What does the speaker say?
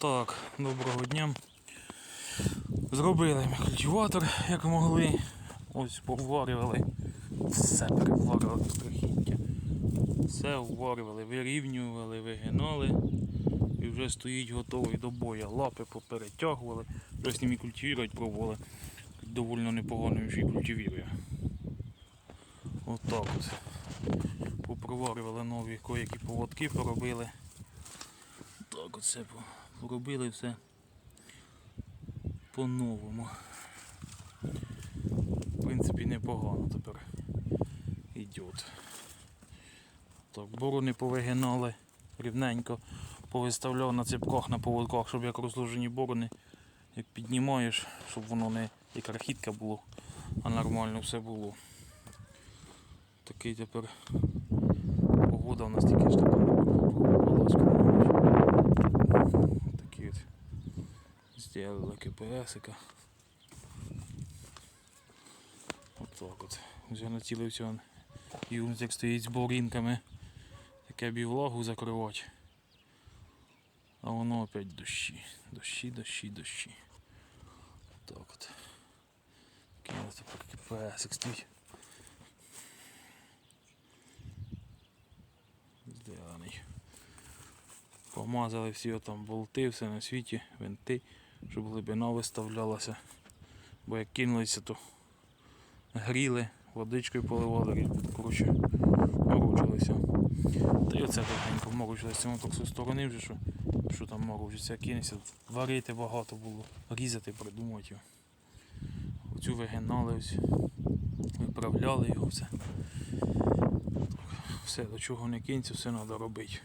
Так, доброго дня. Зробили ми культиватор, як могли. Ось поварювали. Все переварювали страхіття. Все вварювали, вирівнювали, вигинали. І вже стоїть готовий до бою. Лапи поперетягували. Вже з ними культивувати пробували. Довольно непогано й культивірує. Отак от. Попроварювали нові коякі поводки, поробили. Так оце по- поробили все по-новому. В принципі, непогано тепер йде. Так, борони повигинали рівненько, повиставляв на цепках, на поводках, щоб як розложені борони, як піднімаєш, щоб воно не як архітка було, а нормально все було. Такий тепер погода у нас тільки ж зробили КПСика. Отак от. Вже націлився он юнзик стоїть з борінками. Таке б закривати. А воно опять дощі. Дощі, дощі, дощі. Так от. Такий у нас тепер КПСик стоїть. Здяний. Помазали всі там болти, все на світі, винти, щоб глибина виставлялася. Бо як кинулися, то гріли, водичкою поливали, коротше, морочилися. Та й оце тихенько морочилися, воно так зі сторони вже, що, що там морочиться, кинеться, варити багато було, різати, придумати його. Оцю вигинали виправляли його все. Все, до чого не кинься, все треба робити.